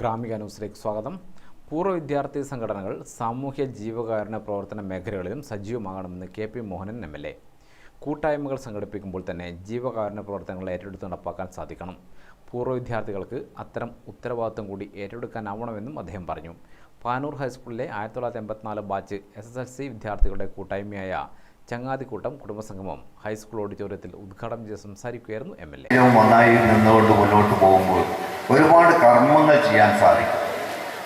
ഗ്രാമിക ന്യൂസിലേക്ക് സ്വാഗതം. പൂർവ വിദ്യാർത്ഥി സംഘടനകൾ സാമൂഹ്യ ജീവകാരുണ്യ പ്രവർത്തന മേഖലകളിലും സജീവമാകണമെന്ന് K P Mohanan M L A. കൂട്ടായ്മകൾ സംഘടിപ്പിക്കുമ്പോൾ തന്നെ ജീവകാരുണ്യ പ്രവർത്തനങ്ങൾ ഏറ്റെടുത്ത് നടപ്പാക്കാൻ സാധിക്കണം. പൂർവ വിദ്യാർത്ഥികൾക്ക് അത്തരം ഉത്തരവാദിത്വം കൂടി ഏറ്റെടുക്കാനാവണമെന്നും അദ്ദേഹം പറഞ്ഞു. പാനൂർ ഹൈസ്കൂളിലെ ആയിരത്തി തൊള്ളായിരത്തി എൺപത്തിനാല് batch S S L C വിദ്യാർത്ഥികളുടെ കൂട്ടായ്മയായ ചങ്ങാതിക്കൂട്ടം കുടുംബസംഗമം ഹൈസ്കൂൾ ഓഡിറ്റോറിയത്തിൽ ഉദ്ഘാടനം ചെയ്ത് സംസാരിക്കുകയായിരുന്നു എം എൽ എ. നന്നായി നിന്നുകൊണ്ട് മുന്നോട്ട് പോകുമ്പോൾ ഒരുപാട് ചെയ്യാൻ സാധിക്കും.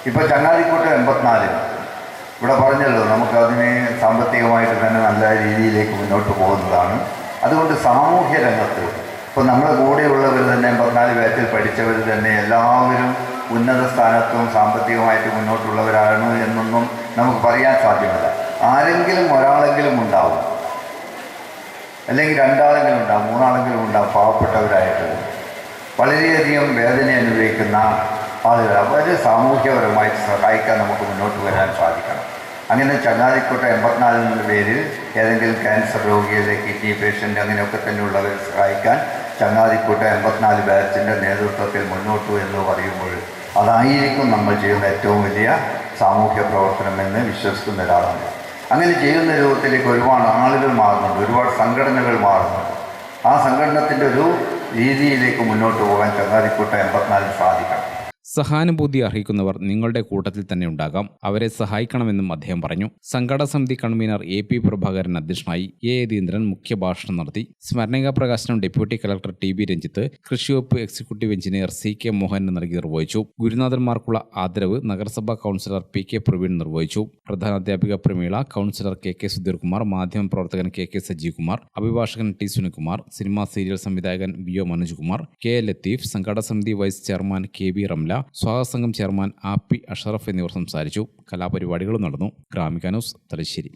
ഇപ്പോൾ ചങ്ങാതിക്കോട്ട് എൺപത്തിനാല്. ഇവിടെ പറഞ്ഞല്ലോ നമുക്കതിനെ സാമ്പത്തികമായിട്ട് തന്നെ നല്ല രീതിയിലേക്ക് മുന്നോട്ട് പോകുന്നതാണ്. അതുകൊണ്ട് സാമൂഹ്യ രംഗത്ത് ഇപ്പോൾ നമ്മുടെ കൂടെയുള്ളവർ തന്നെ എൺപത്തിനാല് ബാച്ചിൽ പഠിച്ചവർ തന്നെ എല്ലാവരും ഉന്നത സ്ഥാനത്തും സാമ്പത്തികമായിട്ട് മുന്നോട്ടുള്ളവരാണ് എന്നൊന്നും നമുക്ക് പറയാൻ സാധ്യമല്ല. ആരെങ്കിലും ഒരാളെങ്കിലും ഉണ്ടാവും. അല്ലെങ്കിൽ രണ്ടാളെങ്കിലും ഉണ്ടാവും മൂന്നാളെങ്കിലും ഉണ്ടാവും പാവപ്പെട്ടവരായിട്ട്. വളരെയധികം വേദന അനുഭവിക്കുന്ന ആളുകൾ അവർ സാമൂഹ്യപരമായിട്ട് സഹായിക്കാൻ നമുക്ക് മുന്നോട്ട് വരാൻ സാധിക്കണം. അങ്ങനെ ചങ്ങാതിക്കോട്ടെ എന്ന പേരിൽ ഏതെങ്കിലും ക്യാൻസർ രോഗികളെ കിഡ്നി പേഷ്യന്റ് അങ്ങനെയൊക്കെ തന്നെയുള്ളവരെ സഹായിക്കാൻ ചങ്ങാതിക്കോട്ടെ എൺപത്തിനാല് ബാച്ചിന്റെ നേതൃത്വത്തിൽ മുന്നോട്ട് എന്ന് പറയുമ്പോൾ അതായിരിക്കും നമ്മൾ ചെയ്യുന്ന ഏറ്റവും വലിയ സാമൂഹ്യ പ്രവർത്തനമെന്ന് വിശ്വസിക്കുന്ന ഒരാളാണ്. അങ്ങനെ ചെയ്യുന്ന രൂപത്തിലേക്ക് ഒരുപാട് ആളുകൾ മാറുന്നുണ്ട്. ഒരുപാട് സംഘടനകൾ മാറുന്നുണ്ട്. ആ സംഘടനത്തിന്റെ ഒരു രീതിയിലേക്ക് മുന്നോട്ട് പോകാൻ ചങ്ങാതിക്കോട്ട എൺപത്തിനാല് സാധിക്കണം സഹാനുഭൂതി അർഹിക്കുന്നവർ നിങ്ങളുടെ കൂട്ടത്തിൽ തന്നെ ഉണ്ടാകാം. അവരെ സഹായിക്കണമെന്നും അദ്ദേഹം പറഞ്ഞു. സങ്കട സമിതി കൺവീനർ എ പി പ്രഭാകരൻ അധ്യക്ഷനായി എ യതീന്ദ്രൻ മുഖ്യഭാഷണം നടത്തി. സ്മരണിക പ്രകാശനം deputy collector T B Ranjith കൃഷിവകുപ്പ് executive engineer C K Mohan നൽകി നിർവഹിച്ചു. ഗുരുനാഥന്മാർക്കുള്ള ആദരവ് നഗരസഭാ കൗൺസിലർ പി കെ പ്രവീൺ നിർവഹിച്ചു. പ്രധാനാധ്യാപിക Prameela councillor K K Sudheerkumar മാധ്യമപ്രവർത്തകൻ കെ കെ സജീവ്കുമാർ അഭിഭാഷകൻ ടി സുനിൽകുമാർ സിനിമാ സീരിയൽ സംവിധായകൻ V O Manoj Kumar K Latheef സംഘടസമിതി vice chairman K V Ramla സ്വാഗത സംഘം ചെയർമാൻ ആ പി അഷറഫ് എന്നിവർ സംസാരിച്ചു. കലാപരിപാടികളും നടന്നു. ഗ്രാമിക ന്യൂസ് തലശ്ശേരി.